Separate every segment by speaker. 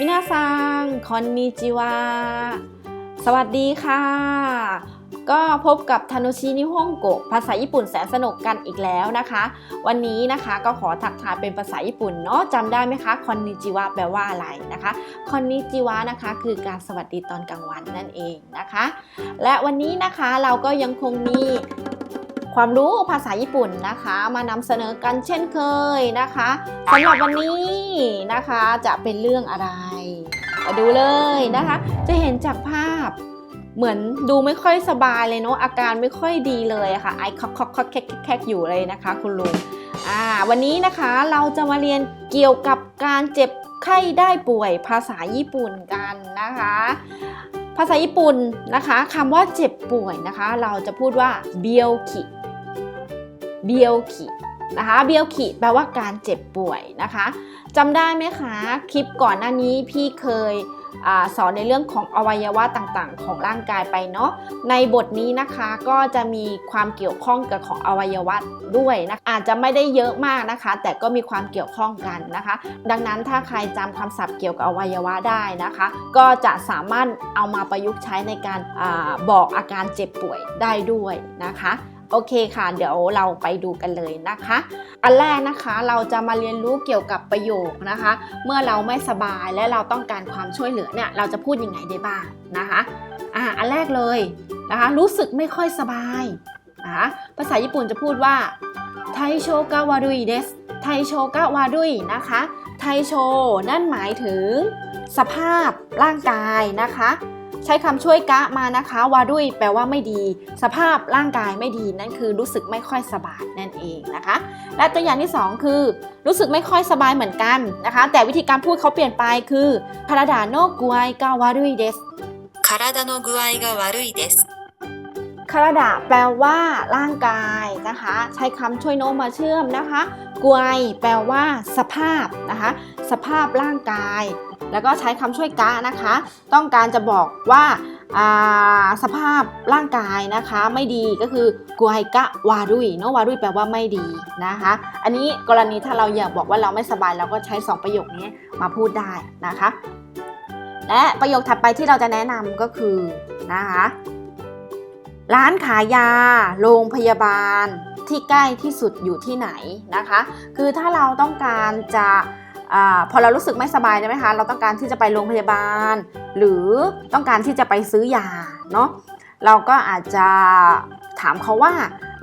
Speaker 1: มินาซังคอนนิจิวา สวัสดีค่ะ ก็พบกับทานุชินิฮงโกะภาษาญี่ปุ่นแสนสนุกกันอีกแล้วนะคะ วันนี้นะคะก็ขอทักทายเป็นภาษาญี่ปุ่นเนาะจำได้ไหมคะคอนนิจิวาแปลว่าอะไรนะคะคอนนิจิวานะคะคือการสวัสดีตอนกลางวันนั่นเองนะคะ และวันนี้นะคะเราก็ยังคงมีความรู้ภาษาญี่ปุ่นนะคะ มานำเสนอกันเช่นเคยนะคะสำหรับวันนี้นะคะจะเป็นเรื่องอะไร มาดูเลยนะคะ จะเห็นจากภาพ เหมือนดูไม่ค่อยสบายเลยเนาะอาการไม่ค่อยดีเลยค่ะไอคอกคอกคอกแคกแคกอยู่เลยนะคะ คุณลุงอ่าวันนี้นะคะเราจะมาเรียนเกี่ยวกับการเจ็บไข้ได้ป่วยภาษาญี่ปุ่นกันนะคะ ภาษาญี่ปุ่นนะคะคำว่าเจ็บป่วยนะคะ เราจะพูดว่าเบียวคิเบียวคิ นะคะเบียวคิแปลว่าการเจ็บป่วยนะคะจำได้ไหมคะคลิปก่อนหน้านี้พี่เคยอสอนในเรื่องของอวัยวะต่างๆ ของร่างกายไปเนาะในบทนี้นะคะก็จะมีความเกี่ยวข้องกับของอวัยวะด้วยนะอาจจะไม่ได้เยอะมากนะคะ แต่ก็มีความเกี่ยวข้องกันนะคะ ดังนั้นถ้าใครจำคำศัพท์เกี่ยวกับอวัยวะได้นะคะ ก็จะสามารถเอามาประยุกต์ใช้ในการอาบอกอาการเจ็บป่วยได้ด้วยนะคะ โอเคค่ะ เดี๋ยวเราไปดูกันเลยนะคะ อันแรกนะคะเราจะมาเรียนรู้เกี่ยวกับประโยคนะคะ เมื่อเราไม่สบายและเราต้องการความช่วยเหลือเนี่ยเราจะพูดยังไงได้บ้างนะคะอ่าอันแรกเลยนะคะ รู้สึกไม่ค่อยสบายนะคะภาษาญี่ปุ่นจะพูดว่าไทโชกาวารุยเดสไทโชกาวารุยนะคะไทโชนั่นหมายถึงสภาพร่างกายนะคะ ใช้คำช่วยกะมานะคะ วาดุยแปลว่าไม่ดี สภาพร่างกายไม่ดีนั่นคือรู้สึกไม่ค่อยสบายนั่นเองนะคะ และตัวอย่างที่ 2 คือ รู้สึกไม่ค่อยสบายเหมือนกันนะคะ แต่วิธีการพูดเขาเปลี่ยนไปคือคาราดาโนกุไอกาวารุยเดส
Speaker 2: 体の具合が悪いです。
Speaker 1: คารดาแปลว่าร่างกายนะคะ ใช้คำช่วยโน้มมาเชื่อมนะคะกวยแปลว่า สภาพนะคะ สภาพร่างกาย แล้วก็ใช้คำช่วยกะนะคะ ต้องการจะบอกว่าสภาพร่างกายนะคะไม่ดีก็คือกวยกะวารุยเนาะวารุยแปลว่าไม่ดีนะคะ อันนี้กรณีถ้าเราอยากบอกว่าเราไม่สบายเราก็ใช้สองประโยคนี้มาพูดได้นะคะ และประโยคถัดไปที่เราจะแนะนำก็คือนะคะ ร้านขายยา โรงพยาบาลที่ใกล้ที่สุดอยู่ที่ไหนนะคะ คือถ้าเราต้องการจะอพอเรารู้สึกไม่สบายใช่ไหมคะ เราต้องการที่จะไปโรงพยาบาล หรือต้องการที่จะไปซื้อยาเนาะ เราก็อาจจะถามเขาว่า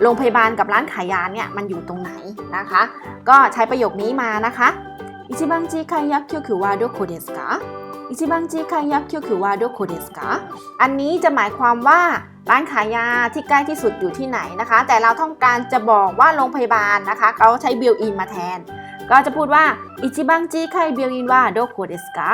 Speaker 1: โรงพยาบาลกับร้านขายยาเนี่ยมันอยู่ตรงไหนนะคะ ก็ใช้ประโยคนี้มานะคะอิชิบังจิคายักคิคือว่าโดโคเดสกะอิชิบังจิคายักคิคือว่าโดโคเดสกะอันนี้จะหมายความว่า ร้านขายยาที่ใกล้ที่สุดอยู่ที่ไหนนะคะ แต่เราต้องการจะบอกว่าโรงพยาบาลนะคะ เขาใช้บิลอินมาแทน ก็จะพูดว่าอิจิบังจิไคบิลอินว่าโดโคเดสกะ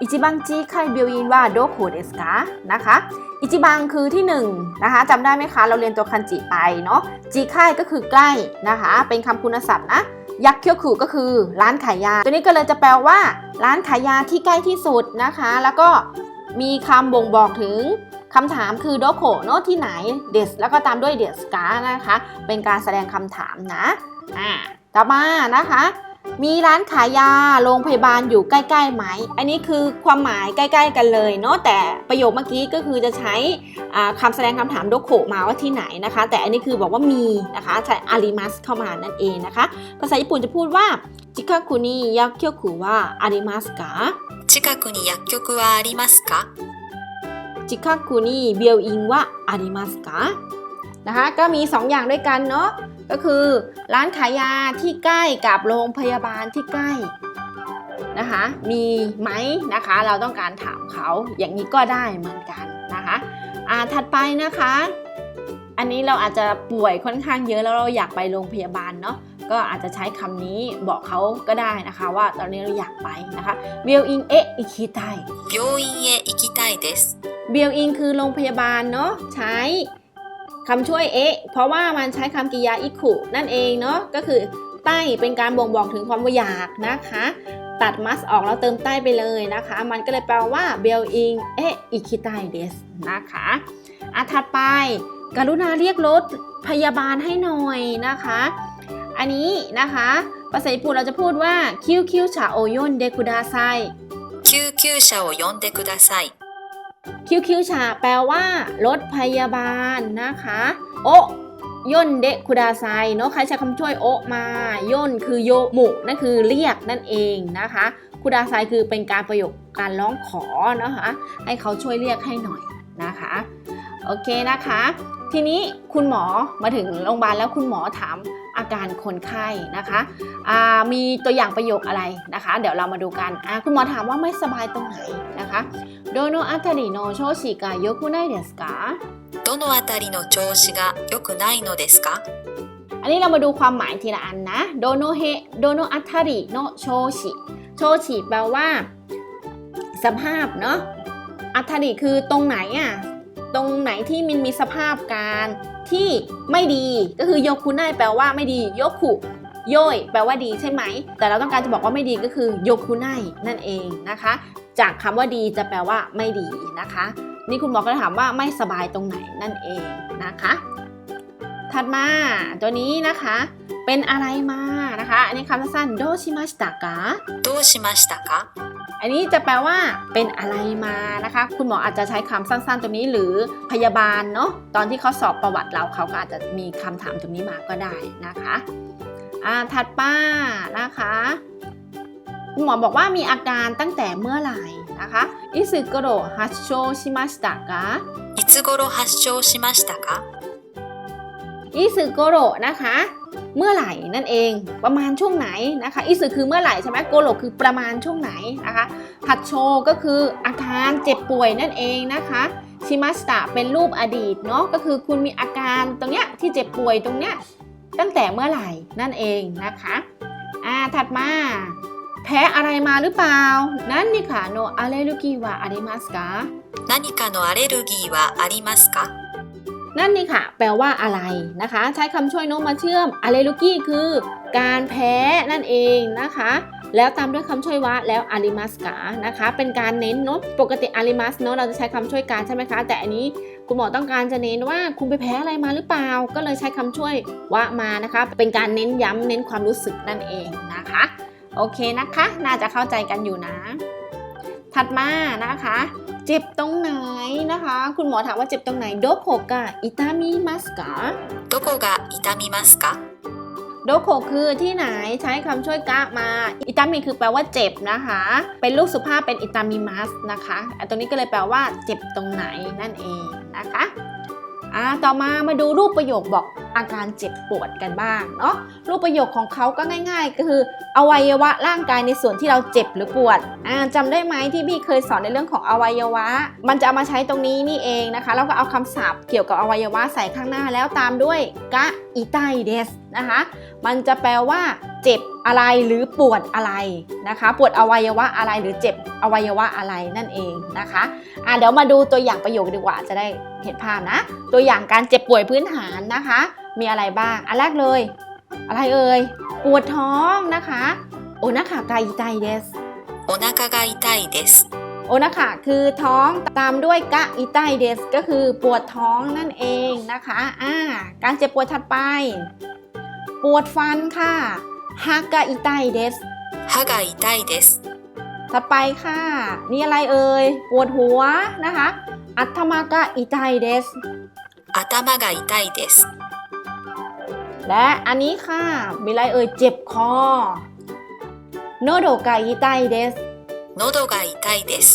Speaker 1: อิจิบังจิไคบิลอินว่าโดโคเดสกะนะคะอิจิบังคือที่หนึ่งนะคะจำได้ไหมคะ เราเรียนตัวคันจิไปเนาะจิไคก็คือใกล้นะคะ เป็นคำคุณศัพท์นะยักษ์เคียวขู่ก็คือร้านขายยา ตัวนี้ก็เลยจะแปลว่า ร้านขายยาที่ใกล้ที่สุดนะคะ แล้วก็มีคำบ่งบอกถึง คำถามคือโดโคเนที่ไหนเดสแล้วก็ตามด้วยเดสกานะคะ เป็นการแสดงคำถามนะอ่าต่อมานะคะ มีร้านขายยาโรงพยาบาลอยู่ใกล้ๆไหม อันนี้คือความหมายใกล้ๆกันเลยเนาะแต่ประโยคเมื่อกี้ก็คือจะใช้คำแสดงคำถามโดโคมาว่าที่ไหนนะคะ แต่อันนี้คือบอกว่ามีนะคะใช้อาริมัสเข้ามานั่นเองนะคะ ภาษาญี่ปุ่นจะพูดว่าจิคาคุนิยักเกียวคุว่าอาริมัสกะ
Speaker 2: จิคาคุนิยักเกียวคุว่าอาริมัสกะ
Speaker 1: จิคักคุนิเบียวอิงวะอาริมัสกะนะคะก็มี2ออย่างด้วยกันเนาะก็คือร้านขายยาที่ใกล้กับโรงพยาบาลที่ใกล้นะคะมีไหมนะคะ เราต้องการถามเขาอย่างนี้ก็ได้เหมือนกันนะคะอ่าถัดไปนะคะ อันนี้เราอาจจะป่วยค่อนข้างเยอะแล้วเราอยากไปโรงพยาบาลเนาะก็อาจจะใช้คำนี้บอกเขาก็ได้นะคะ ว่าตอนนี้เราอยากไปนะคะเบลอิงเอะอิคิไต
Speaker 2: เบลอิงเอะอิคิไต
Speaker 1: เดส เบียวอิงคือโรงพยาบาลเนาะใช้คำช่วยเอะเพราะว่ามันใช้คำกริยาอิขุนั่นเองเนาะก็คือใต้เป็นการบ่งบอกถึงความอยากนะคะ ตัดมัสออกแล้วเติมใต้ไปเลยนะคะ มันก็เลยแปลว่าเบลอิงเอะอิคิไตเดสนะคะอะถัดไป กรุณาเรียกรถพยาบาลให้หน่อยนะคะ อันนี้นะคะ ภาษาญี่ปุ่นเราจะพูดว่าคิวคิวชาโอยนเดคุดาไซ
Speaker 2: คิวคิวชาโอยนเด
Speaker 1: คุดาไซ คิวคิวชาแปลว่า รถพยาบาลนะคะ โอย่นเดะคุดาไซเนาะใครใช้คำช่วยโอมาย่นคือโยมุนั่นคือเรียกนั่นเองนะคะคุดาไซคือเป็นการประโยคการร้องขอนะคะ ให้เขาช่วยเรียกให้หน่อยนะคะ โอเคนะคะ ทีนี้คุณหมอมาถึงโรงพยาบาลแล้วคุณหมอถามอาการคนไข้นะคะมีตัวอย่างประโยคอะไรนะคะ เดี๋ยวเรามาดูกันคุณหมอถามว่าไม่สบายตรงไหนนะคะโดโนอัตาริโนโชชิกะโยคุไนเดสกะโดโนอัตา
Speaker 2: ริโนโชชิกะโยคุไนโนเดสกะ
Speaker 1: อันนี้เรามาดูความหมายทีละอันนะโดโนเฮโดโนอัตาริโนโชชิโชชิแปลว่า สภาพเนาะอัตาริคือตรงไหนอะ ตรงไหนที่มินมีสภาพการที่ไม่ดีก็คือโยคุไนแปลว่าไม่ดีโยคุโยยแปลว่าดีใช่ไหม แต่เราต้องการจะบอกว่าไม่ดีก็คือโยคุไนนั่นเองนะคะ จากคำว่าดีจะแปลว่าไม่ดีนะคะ นี่คุณหมอก็ถามว่าไม่สบายตรงไหนนั่นเองนะคะ ถัดมาตัวนี้นะคะเป็นอะไรมานะคะ อันนี้คำสั้นโดชิมาสตากะ
Speaker 2: โดชิมาสตากะ
Speaker 1: อันนี้จะแปลว่าเป็นอะไรมานะคะ คุณหมออาจจะใช้คำสั้นๆ ตัวนี้หรือพยาบาลเนาะตอนที่เขาสอบประวัติเราเขาก็อาจจะมีคำถามตรงนี้มาก็ได้นะคะอ่าถัดป้านะคะคุณหมอบอกว่ามีอาการตั้งแต่เมื่อไหร่นะคะอิสึโกโรฮัชโชชิมาสตะกะ
Speaker 2: อิซึโกโรฮัชโช
Speaker 1: ชิมาสตะกะอิซึโกโรนะคะ เมื่อไหร่นั่นเอง ประมาณช่วงไหนนะคะอิสึคือเมื่อไหร่ใช่ไหมโกโลคือประมาณช่วงไหนนะคะหัดโชก็คืออาการเจ็บป่วยนั่นเองนะคะชิมัสตะเป็นรูปอดีตเนาะก็คือคุณมีอาการตรงเนี้ยที่เจ็บป่วยตรงเนี้ยตั้งแต่เมื่อไหร่นั่นเองนะคะอ่าถัดมาแพ้อะไรมาหรือเปล่า นั่นนี่ค่ะโนอาเลลูกีวาอะริมัสกะ
Speaker 2: นั่นนี่ค่ะโนอาเลลูกีวาอะริมัสกะ
Speaker 1: นั่นนี่ค่ะ แปลว่าอะไรนะคะ ใช้คำช่วยโน้มมาเชื่อมอ l เลลูกี้คือการแพ้นั่นเองนะคะ แล้วตามด้วยคำช่วยวะแล้วอาริมัสกานะคะ เป็นการเน้นเนาะปกติอาริมัสเนาะเราจะใช้คำช่วยการใช่ไหมคะ แต่อันนี้คุณหมอต้องการจะเน้นว่าคุณไปแพ้อะไรมาหรือเปล่า ก็เลยใช้คำช่วยวะมานะคะ เป็นการเน้นย้ำเน้นความรู้สึกนั่นเองนะคะ โอเคนะคะ น่าจะเข้าใจกันอยู่นะ ถัดมานะคะ เจ็บตรงไหนนะคะ คุณหมอถามว่าเจ็บตรงไหนโดโคกะอิตามิมัสกะ
Speaker 2: どこが痛みますか
Speaker 1: โดโคคือที่ไหนใช้คำช่วยกะมา อิตามิคือแปลว่าเจ็บนะคะ เป็นลูกสุภาพเป็นอิตามิมัสนะคะอ่ะตรงนี้ก็เลยแปลว่าเจ็บตรงไหนนั่นเองนะคะอ่าต่อมามาดูรูปประโยคบอก อาการเจ็บปวดกันบ้างเนาะรูปประโยคของเขาก็ง่าย ๆ ก็คืออวัยวะร่างกายในส่วนที่เราเจ็บหรือปวดอ่าจำได้ไหมที่พี่เคยสอนในเรื่องของอวัยวะ มันจะเอามาใช้ตรงนี้นี่เองนะคะ แล้วก็เอาคำศัพท์เกี่ยวกับอวัยวะใส่ข้างหน้าแล้วตามด้วยกะอิไตเดสนะคะ มันจะแปลว่าเจ็บอะไรหรือปวดอะไรนะคะ ปวดอวัยวะอะไรหรือเจ็บอวัยวะอะไรนั่นเองนะคะอะเดี๋ยวมาดูตัวอย่างประโยคดีกว่าจะได้เห็นภาพนะ ตัวอย่างการเจ็บป่วยพื้นฐานนะคะ มีอะไรบ้าง อันแรกเลย อะไรเอ่ย ปวดท้องนะคะโอนะคะกาไกไตเดส
Speaker 2: โอนะคะกาไกไตเดส
Speaker 1: โอนะคะคือท้องตามด้วยกะอิไตเดสก็คือปวดท้องนั่นเองนะคะอ่าการเจ็บปวดถัดไป ปวดฟันค่ะฮากะอิไตเดส
Speaker 2: ฮากะอิไตเดส
Speaker 1: ถัดไปค่ะ นี่อะไรเอ่ย ปวดหัวนะคะ อัตมากะอิไตเดส
Speaker 2: อัตมากะอิไตเดส
Speaker 1: และอันนี้ค่ะมีอะไรเอ่ยเจ็บคอโนโดกาอิไตเดส
Speaker 2: โนโดกา
Speaker 1: อิไตเดส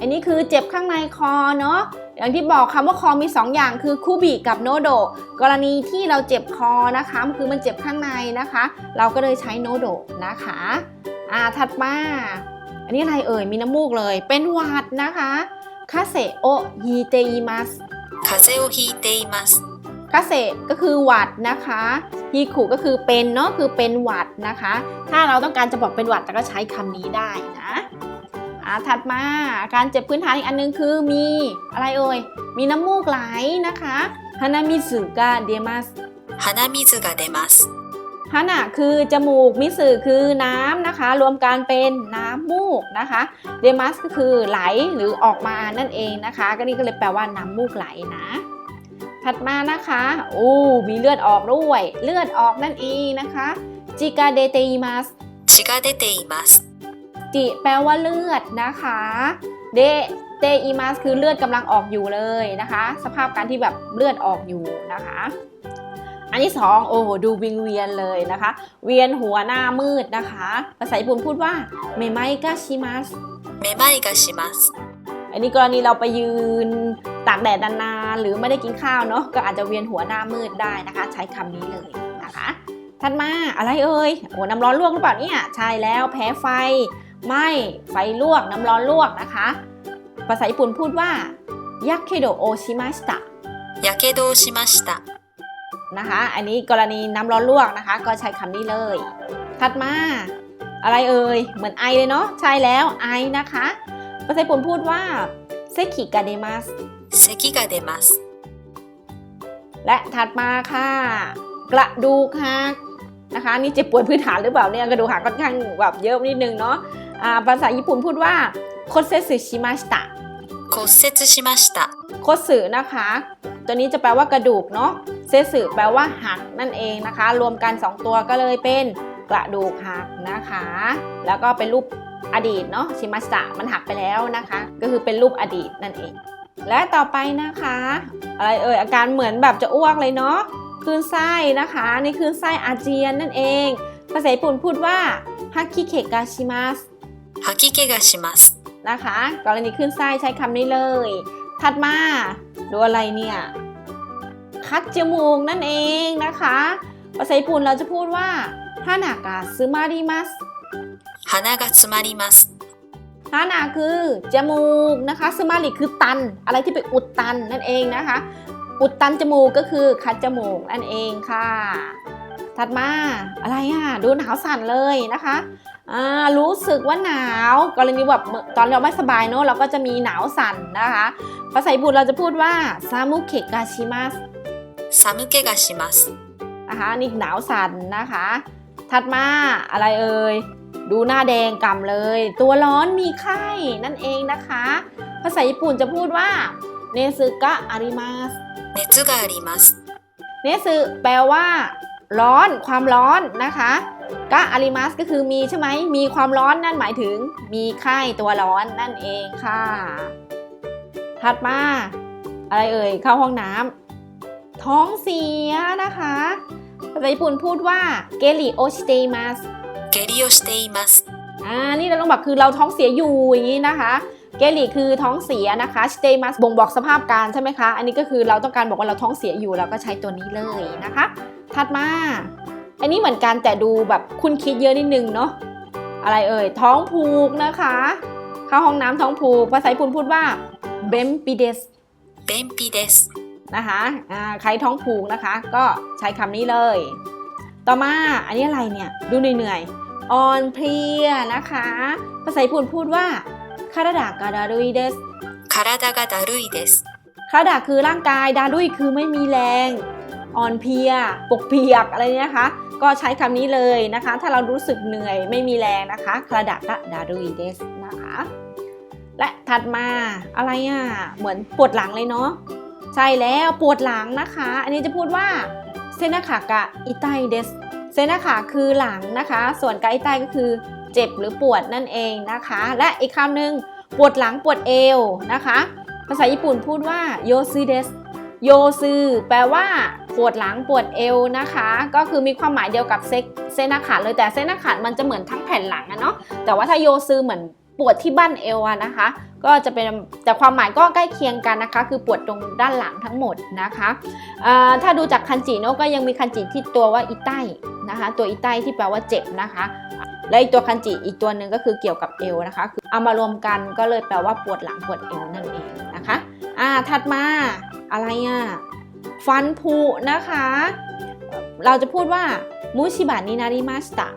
Speaker 1: อันนี้คือเจ็บข้างในคอเนาะอย่างที่บอกคำว่าคอมี 2 อย่างคือคูบิกับโนโดกรณีที่เราเจ็บคอนะคะคือมันเจ็บข้างในนะคะ เราก็เลยใช้โนโดนะคะอ่าถัดมาอันนี้อะไรเอ่ยมีน้ำมูกเลย เป็นหวัดนะคะคาเซโอฮีเตอิมัส
Speaker 2: คาเซโอฮีเต
Speaker 1: อิมัส กเกษตรก็คือวัดนะคะฮีขุก็คือเป็นเนาะคือเป็นวัดนะคะ ถ้าเราต้องการจะบอกเป็นวัดเราก็ใช้คำนี้ได้นะอะถัดมาการเจ็บพื้นฐานอีกอันนึงคือมีอะไรเอ่ยมีน้ำมูกไหลนะคะฮานามิสึกะเดมัส
Speaker 2: ฮานามิสึกะเดมัส
Speaker 1: ฮานะคือจมูกมิสึคือน้ำนะคะ รวมการเป็นน้ำมูกนะคะเดมัสก็คือไหลหรือออกมานั่นเองนะคะ ก็นี่ก็เลยแปลว่าน้ำมูกไหลนะ ถัดมานะคะโอ้มีเลือดออกด้วย เลือดออกนั่นเองนะคะจิกาเดเตอิมัส
Speaker 2: จิกาเดเต
Speaker 1: อิมัสจิแปลว่าเลือดนะคะเดเตอิมัสคือเลือดกำลังออกอยู่เลยนะคะ สภาพการที่แบบเลือดออกอยู่นะคะ อันที่สองโอ้โหดูวิงเวียนเลยนะคะ เวียนหัวหน้ามืดนะคะ ภาษาญี่ปุ่นพูดว่าเมไมกาชิมัส
Speaker 2: เมไมกาชิมัส
Speaker 1: อันนี้กรณีเราไปยืน ตากแดดนานๆหรือไม่ได้กินข้าวเนาะก็อาจจะเวียนหัวหน้ามืดได้นะคะ ใช้คำนี้เลยนะคะถัดมาอะไรเอ่ยโอ้น้ำร้อนลวกหรือเปล่าเนี่ยใช่แล้วแพ้ไฟไหม้ไฟลวกน้ำร้อนลวกนะคะ ภาษาญี่ปุ่นพูดว่ายักเคโดโอชิมาสตะ
Speaker 2: ยักเคโดชิมาสตะ
Speaker 1: นะคะ อันนี้กรณีน้ำร้อนลวกนะคะ ก็ใช้คำนี้เลย ถัดมาอะไรเอ่ยเหมือนไอเลยเนาะใช่แล้วไอนะคะ ภาษาญี่ปุ่นพูดว่าเซคิกาเดมัส
Speaker 2: 咳が出ます。
Speaker 1: และถัดมาค่ะ กระดูกหักนะคะ นี่เจ็บป่วยพื้นฐานหรือเปล่าเนี่ยกระดูกหักค่อนข้างแบบเยอะนิดนึงเนาะอ่าภาษาญี่ปุ่นพูดว่าโคเซสึชิมาชิตะ
Speaker 2: 骨折しました。
Speaker 1: โคสึนะคะ ตัวนี้จะแปลว่ากระดูกเนาะเซสึแปลว่าหักนั่นเองนะคะ รวมกัน 2 ตัวก็เลยเป็นกระดูกหักนะคะ แล้วก็เป็นรูปอดีตเนาะชิมาชิตะมันหักไปแล้วนะคะ ก็คือเป็นรูปอดีตนั่นเอง และต่อไปนะคะ อะไรเอ่ยอาการเหมือนแบบจะอ้วกเลยเนาะคลื่นไส้นะคะนี่คลื่นไส้อาเจียนนั่นเอง ภาษาญี่ปุ่นพูดว่าฮักิเกะกาชิมัส
Speaker 2: ฮากิเกกาชิมัส
Speaker 1: นะคะ กรณีคลื่นไส้ใช้คำนี้เลย ถัดมาดูอะไรเนี่ย คัดจมูกนั่นเองนะคะ ภาษาญี่ปุ่นเราจะพูดว่าฮานากะซึมาริมัส
Speaker 2: ฮานากะซึมาริมัส
Speaker 1: ฮานาคือจมูกนะคะสมาลิคือตัน อะไรที่ไปอุดตันนั่นเองนะคะ อุดตันจมูกก็คือคัดจมูกนั่นเองค่ะ ถัดมาอะไรอะดูหนาวสั่นเลยนะคะรู้สึกว่าหนาวกรณีแบบตอนเราไม่สบายเนอะเราก็จะมีหนาวสั่นนะคะภาษาญี่ปุ่นเราจะพูดว่าซามุเกะกาชิมัส
Speaker 2: ซามุเกะกาชิมัส
Speaker 1: นะคะนี่หนาวสั่นนะคะ ถัดมาอะไรเอ่ย ดูหน้าแดงกำเลย ตัวร้อนมีไข้นั่นเองนะคะ ภาษาญี่ปุ่นจะพูดว่าเนซึกะอาริมาส
Speaker 2: เนซึกะอาริมาส
Speaker 1: เนซึแปลว่า ร้อนความร้อนนะคะกะอาริมาสก็คือมีใช่ไหมมีความร้อนนั่นหมายถึง มีไข้ตัวร้อนนั่นเองค่ะ ถัดมา อะไรเอ่ยเข้าห้องน้ำท้องเสียนะคะ ภาษาญี่ปุ่นพูดว่าเกลิโอชิเตมัส
Speaker 2: 下痢をしています。
Speaker 1: อ่านี่เราต้องบอกคือเราท้องเสียอยู่อย่างนี้นะคะเกลิคือท้องเสียนะคะสเตมัสบ่งบอกสภาพการใช่ไหมคะ อันนี้ก็คือเราต้องการบอกว่าเราท้องเสียอยู่เราก็ใช้ตัวนี้เลยนะคะ ถัดมา อันนี้เหมือนกันแต่ดูแบบคุณคิดเยอะนิดนึงเนาะอะไรเอ่ยท้องผูกนะคะ เข้าห้องน้ำท้องผูกภาษาญี่ปุ่นพูดว่าเบมปิเดส
Speaker 2: 便秘です。
Speaker 1: นะคะอ่าใครท้องผูกนะคะ ก็ใช้คำนี้เลย ต่อมา อันนี้อะไรเนี่ย ดูเหนื่อยๆ อ่อนเพลียนะคะ ภาษาญี่ปุ่นพูดว่าคาราดากาดารุยเดส
Speaker 2: คาราดากาดารุยเดส
Speaker 1: คาราดาคือร่างกายดารุยคือไม่มีแรง อ่อนเพลีย ปกเพียกอะไรเนี่ยคะก็ใช้คำนี้เลยนะคะ ถ้าเรารู้สึกเหนื่อยไม่มีแรงนะคะคาราดากาดารุยเดสนะคะ และถัดมาอะไรอะ เหมือนปวดหลังเลยเนาะใช่แล้วปวดหลังนะคะ อันนี้จะพูดว่าเซนากะอิตายเดส เซนาขาคือหลังนะคะ ส่วนไกะอิไตก็คือเจ็บหรือปวดนั่นเองนะคะ และอีกคำหนึ่งปวดหลังปวดเอวนะคะ ภาษาญี่ปุ่นพูดว่าโยซึเดสโยซึ แปลว่า ปวดหลังปวดเอวนะคะ ก็คือมีความหมายเดียวกับเซเซนาขาเลยแต่เซนาขามันจะเหมือนทั้งแผ่นหลังอะเนาะแต่ว่าถ้าโยซึเหมือนปวดที่บั้นเอวอะนะคะ ก็จะเป็นแต่ความหมายก็ใกล้เคียงกันนะคะ คือปวดตรงด้านหลังทั้งหมดนะคะถ้าดูจากคันจิเนาะก็ยังมีคันจิที่ตัวว่าอีไต นะคะ ตัวอิไตที่แปลว่าเจ็บนะคะ และอีกตัวคันจิอีกตัวหนึ่งก็คือเกี่ยวกับเอวนะคะคือเอามารวมกันก็เลยแปลว่าปวดหลังปวดเอวนั่นเองนะคะอ่าถัดมาอะไรอะฟันผุนะคะ เราจะพูดว่ามูชิบะนินาริมาสตะ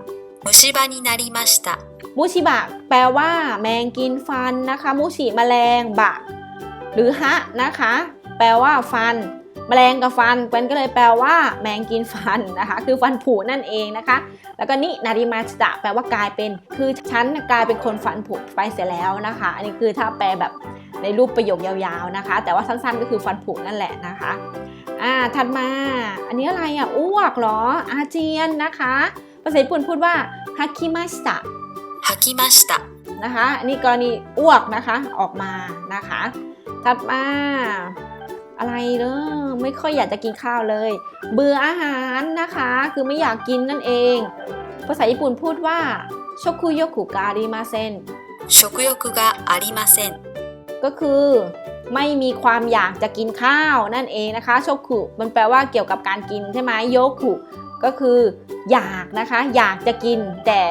Speaker 2: มูชิบะนินาริ
Speaker 1: มาสตะมูชิบะแปลว่า แมงกินฟันนะคะมูชิแมลงบะ หรือฮะนะคะ แปลว่าฟัน แมลงกับฟันเป็นก็เลยแปลว่า แมงกินฟันนะคะ คือฟันผุนั่นเองนะคะ แล้วก็นี่นาริมาจะแปลว่ากลายเป็น คือฉันกลายเป็นคนฟันผุไปเสียแล้วนะคะ อันนี้คือถ้าแปลแบบในรูปประโยคยาวๆนะคะ แต่ว่าสั้นๆก็คือฟันผุนั่นแหละนะคะอ่าถัดมา อันนี้อะไรอะอ้วกเหรอ อาเจียนนะคะ ภาษาญี่ปุ่นพูดว่าฮักิมาสตะ
Speaker 2: ฮักิมาสตะ
Speaker 1: นะคะ อันนี้กรณีอ้วกนะคะออกมานะคะ ถัดมา อะไรเนอไม่ค่อยอยากจะกินข้าวเลย เบื่ออาหารนะคะ คือไม่อยากกินนั่นเอง ภาษาญี่ปุ่นพูดว่าโชคุโยคุกาอาริมาเซน
Speaker 2: โชคุโยคุกาอริมาเซน
Speaker 1: ก็คือไม่มีความอยากจะกินข้าวนั่นเองนะคะโชคุมันแปลว่าเกี่ยวกับการกินใช่ไหมโยคุก็คืออยากนะคะ อยากจะกินแต่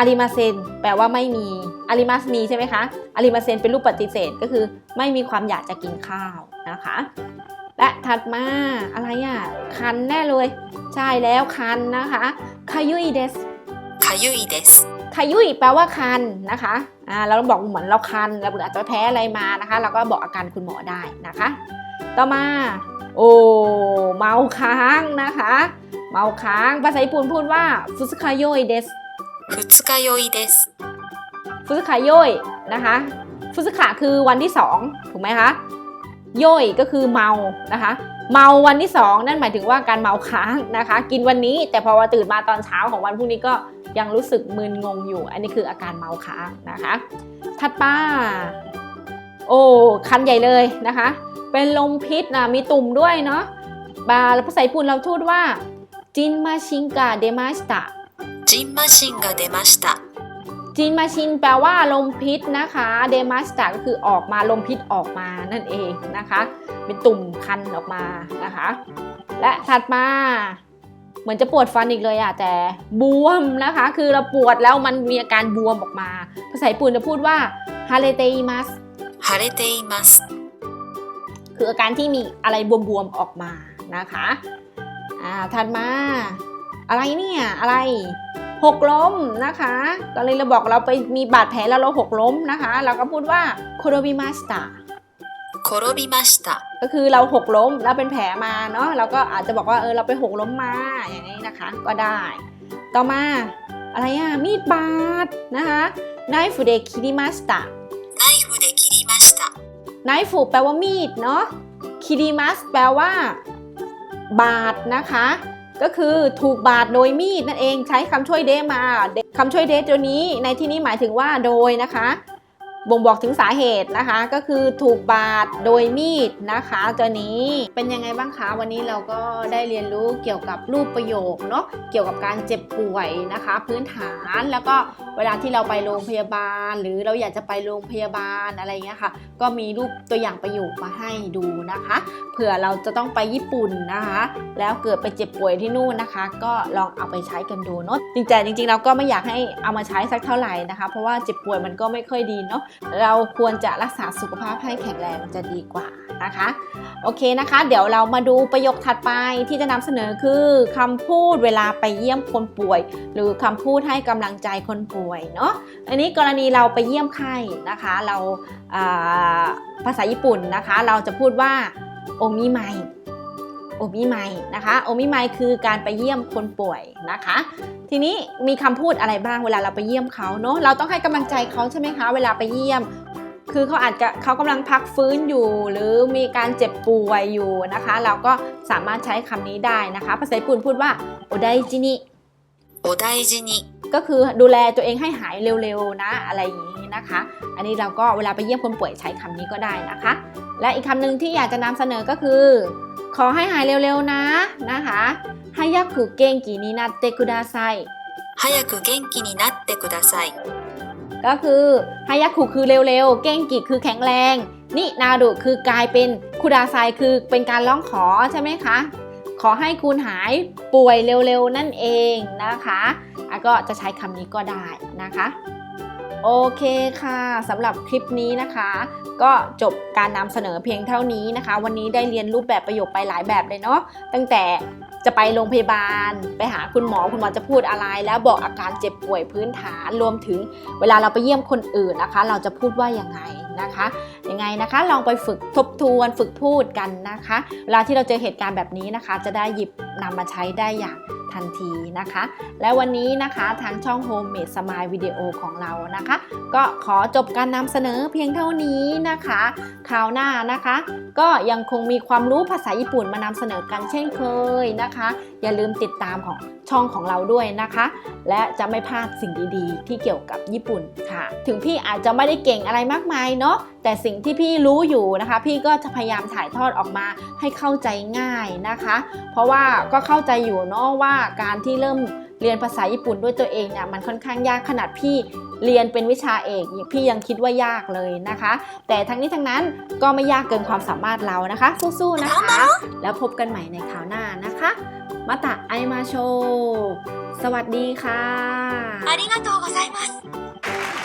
Speaker 1: อาริมาเซนแปลว่าไม่มีอาริมาสนีใช่ไหมคะอาริมาเซนเป็นรูปปฏิเสธก็คือ ไม่มีความอยากจะกินข้าวนะคะ และถัดมาอะไรอะคันแน่เลย ใช่แล้วคันนะคะคายุอิเดส
Speaker 2: คายุอิเด
Speaker 1: สคายุอิแปลว่าคันนะคะอ่าเราต้องบอกเหมือนเราคันเราอาจจะแพ้อะไรมานะคะ เราก็บอกอาการคุณหมอได้นะคะ ต่อมา โอ้เมาค้างนะคะ เมาค้างภาษาญี่ปุ่นพูดว่าฟุสคาโยอิเดส
Speaker 2: ฟุสกายอยเดส
Speaker 1: ฟุสกายโยนะคะฟุสกะคือวันที่สองถูกไหมคะโยยก็คือเมานะคะ เมาวันที่สองนั่นหมายถึงว่าการเมาค้างนะคะ กินวันนี้แต่พอว่าตื่นมาตอนเช้าของวันพรุ่งนี้ก็ยังรู้สึกมึนงงอยู่ อันนี้คืออาการเมาค้างนะคะ ถัดป้า โอ้คันใหญ่เลยนะคะ เป็นลมพิษนะมีตุ่มด้วยเนาะบาลภาษาญี่ปุ่นเราทูดว่าจินมาชิงกาเดมาสตา
Speaker 2: ジンマシンが出ました。
Speaker 1: จินมาชินแปลว่าลมพิษนะคะเดมาสตาก็คือออกมาลมพิษออกมานั่นเองนะคะ เป็นตุ่มคันออกมานะคะ และถัดมา เหมือนจะปวดฟันอีกเลยอะแต่บวมนะคะ คือเราปวดแล้วมันมีอาการบวมออกมา ภาษาญี่ปุ่นจะพูดว่าฮาเลเตอิมัส
Speaker 2: 腫れています。
Speaker 1: คืออาการที่มีอะไรบวมๆออกมานะคะอ่าถัดมา อะไรเนี่ยอะไร หกล้มนะคะตอนนี้เราบอกเราไปมีบาดแผลแล้วเราหกล้มนะคะ เราก็พูดว่าโคโรบิมาสตา
Speaker 2: โคโรบิมาสตา
Speaker 1: ก็คือเราหกล้มเราเป็นแผลมาเนาะเราก็อาจจะบอกว่าเออเราไปหกล้มมาอย่างนี้นะคะ ก็ได้ ต่อมาอะไรอะมีดบาดนะคะไนฟูเดคิริมาสตา
Speaker 2: ไนฟูเดคิริมาสตา
Speaker 1: ไนฟูแปลว่ามีดเนาะคิริมาสแปลว่า บาดนะคะ ก็คือถูกบาดโดยมีดนั่นเองใช้คำช่วยเดมาเดคำช่วยเดตัวนี้ ในที่นี้หมายถึงว่าโดยนะคะ บ่งบอกถึงสาเหตุนะคะ ก็คือถูกบาดโดยมีดนะคะตัวนี้เป็นยังไงบ้างคะวันนี้เราก็ได้เรียนรู้เกี่ยวกับรูปประโยคเนาะเกี่ยวกับการเจ็บป่วยนะคะ พื้นฐานแล้วก็เวลาที่เราไปโรงพยาบาล หรือเราอยากจะไปโรงพยาบาลอะไรเงี้ยค่ะ ก็มีรูปตัวอย่างประโยคมาให้ดูนะคะเผื่อเราจะต้องไปญี่ปุ่นนะคะ แล้วเกิดไปเจ็บป่วยที่นู่นนะคะ ก็ลองเอาไปใช้กันดูเนาะจริงๆจริงๆเราก็ไม่อยากให้เอามาใช้สักเท่าไหร่นะคะ เพราะว่าเจ็บป่วยมันก็ไม่ค่อยดีเนาะเราควรจะรักษาสุขภาพให้แข็งแรงจะดีกว่านะคะ โอเคนะคะ เดี๋ยวเรามาดูประโยคถัดไปที่จะนำเสนอคือคำพูดเวลาไปเยี่ยมคนป่วย หรือคำพูดให้กำลังใจคนป่วยเนาะอันนี้กรณีเราไปเยี่ยมไข้นะคะ เราาภาษาญี่ปุ่นนะคะ เราจะพูดว่าโอมิไม โอมิไมนะคะโอมิไมคือการไปเยี่ยมคนป่วยนะคะ ทีนี้มีคำพูดอะไรบ้างเวลาเราไปเยี่ยมเขาเนาะเราต้องให้กำลังใจเขาใช่ไหมคะ เวลาไปเยี่ยม คือเขาอาจจะเขากำลังพักฟื้นอยู่ หรือมีการเจ็บป่วยอยู่นะคะ เราก็สามารถใช้คำนี้ได้นะคะ ภาษาญี่ปุ่นพูดว่าโอไดจินิ
Speaker 2: โอไดจินิ
Speaker 1: ก็คือดูแลตัวเองให้หายเร็วๆนะอะไรอย่างนี้นะคะ อันนี้เราก็เวลาไปเยี่ยมคนป่วยใช้คำนี้ก็ได้นะคะ และอีกคำนึงที่อยากจะนำเสนอก็คือ ขอให้หายเร็วๆนะนะคะฮายากุเกนกินินาเตคุดาไซ
Speaker 2: ฮายากุเกนกินินาเตคุดาไซ
Speaker 1: ก็คือฮายากุคือเร็วๆ เก่งกิคือแข็งแรงนินาดุคือกลายเป็นคุดาไซคือเป็นการร้องขอใช่ไหมคะ ขอให้คุณหายป่วยเร็วๆ นั่นเองนะคะก็จะใช้คำนี้ก็ได้นะคะ โอเคค่ะสำหรับคลิปนี้นะคะ ก็จบการนำเสนอเพียงเท่านี้นะคะ วันนี้ได้เรียนรูปแบบประโยคไปหลายแบบเลยเนาะตั้งแต่จะไปโรงพยาบาล ไปหาคุณหมอคุณหมอจะพูดอะไร แล้วบอกอาการเจ็บป่วยพื้นฐานรวมถึงเวลาเราไปเยี่ยมคนอื่นนะคะ เราจะพูดว่ายังไงนะคะ ยังไงนะคะ ลองไปฝึกทบทวนฝึกพูดกันนะคะเวลาที่เราเจอเหตุการณ์แบบนี้นะคะ จะได้หยิบนำมาใช้ได้อย่างทันทีนะคะ และวันนี้นะคะทางช่อง Homemade Smile Video ของเรานะคะ ก็ขอจบการนำเสนอเพียงเท่านี้นะคะคราวหน้านะคะ ก็ยังคงมีความรู้ภาษาญี่ปุ่นมานำเสนอกันเช่นเคยนะคะ อย่าลืมติดตามของช่องของเราด้วยนะคะ และจะไม่พลาดสิ่งดีๆ ที่เกี่ยวกับญี่ปุ่นค่ะ ถึงพี่อาจจะไม่ได้เก่งอะไรมากมายเนาะแต่สิ่งที่พี่รู้อยู่นะคะ พี่ก็จะพยายามถ่ายทอดออกมาให้เข้าใจง่ายนะคะ เพราะว่าก็เข้าใจอยู่เนาะว่าการที่เริ่มเรียนภาษาญี่ปุ่นด้วยตัวเองเนี่ยมันค่อนข้างยากขนาดพี่เรียนเป็นวิชาเอกพี่ยังคิดว่ายากเลยนะคะ แต่ทั้งนี้ทั้งนั้นก็ไม่ยากเกินความสามารถเรานะคะ สู้ๆนะคะ แล้วพบกันใหม่ในคราวหน้านะคะ มาตะไอมาโช สวัสดีค่ะ
Speaker 2: ありがとうございます。